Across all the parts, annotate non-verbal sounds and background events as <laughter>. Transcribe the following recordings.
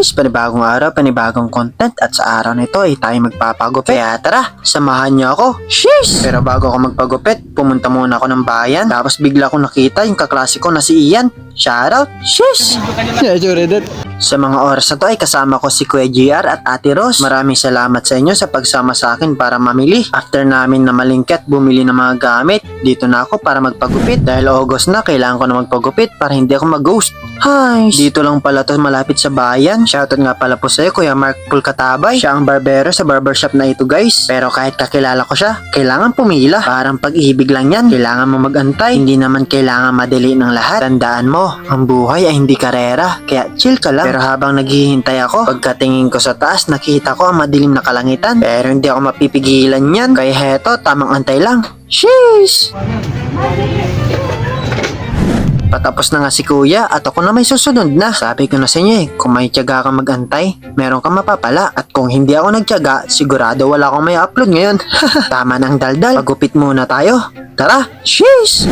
Sheesh! Panibagong araw, panibagong content at sa araw na ito ay tayo magpapagupit. Kaya tara, samahan niyo ako. Sheesh! Pero bago ako magpagupit, pumunta muna ako ng bayan. Tapos bigla ko nakita yung kaklase ko na si Ian. Shoutout! Sheesh! Sa mga oras na to ay kasama ko si Kuya GR at Ate Rose. Maraming salamat sa inyo sa pagsama sa akin para mamili. After namin na malingkat bumili ng mga gamit, dito na ako para magpagupit. Dahil August na, kailangan ko na magpagupit para hindi ako mag-ghost. Hi! Dito lang pala to malapit sa bayan. Shoutout nga pala po sa'yo, Kuya Mark Pulkatabay. Siya ang barbero sa barbershop na ito guys. Pero kahit kakilala ko siya, kailangan pumila. Parang pag-ibig lang yan. Kailangan mo magantay. Hindi naman kailangan madali ng lahat. Tandaan mo, ang buhay ay hindi karera. Kaya chill ka lang. Pero habang naghihintay ako, pagkatingin ko sa taas, nakita ko ang madilim na kalangitan. Pero hindi ako mapipigilan yan. Kaya heto, tamang antay lang. Sheesh! Patapos na nga si kuya at ako na may susunod na. Sabi ko na sa inyo eh, kung may tiyaga kang magantay, meron kang mapapala. At kung hindi ako nagtiyaga, sigurado wala akong may upload ngayon. <laughs> Tama ng daldal, pagupit muna tayo. Tara, cheers!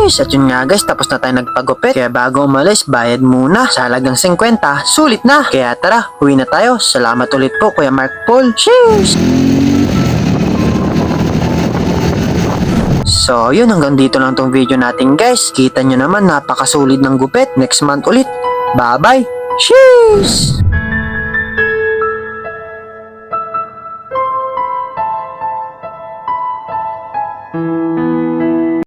Yes, at yun nga guys, tapos na tayo nagpagupit. Kaya bago umalis, bayad muna. Sa halagang 50, sulit na. Kaya tara, huwi na tayo. Salamat ulit po, Kuya Mark Paul. Cheers! So, yun, hanggang dito lang tong video natin guys. Kita nyo naman, napakasulit ng gupit. Next month ulit. Bye-bye! Cheers!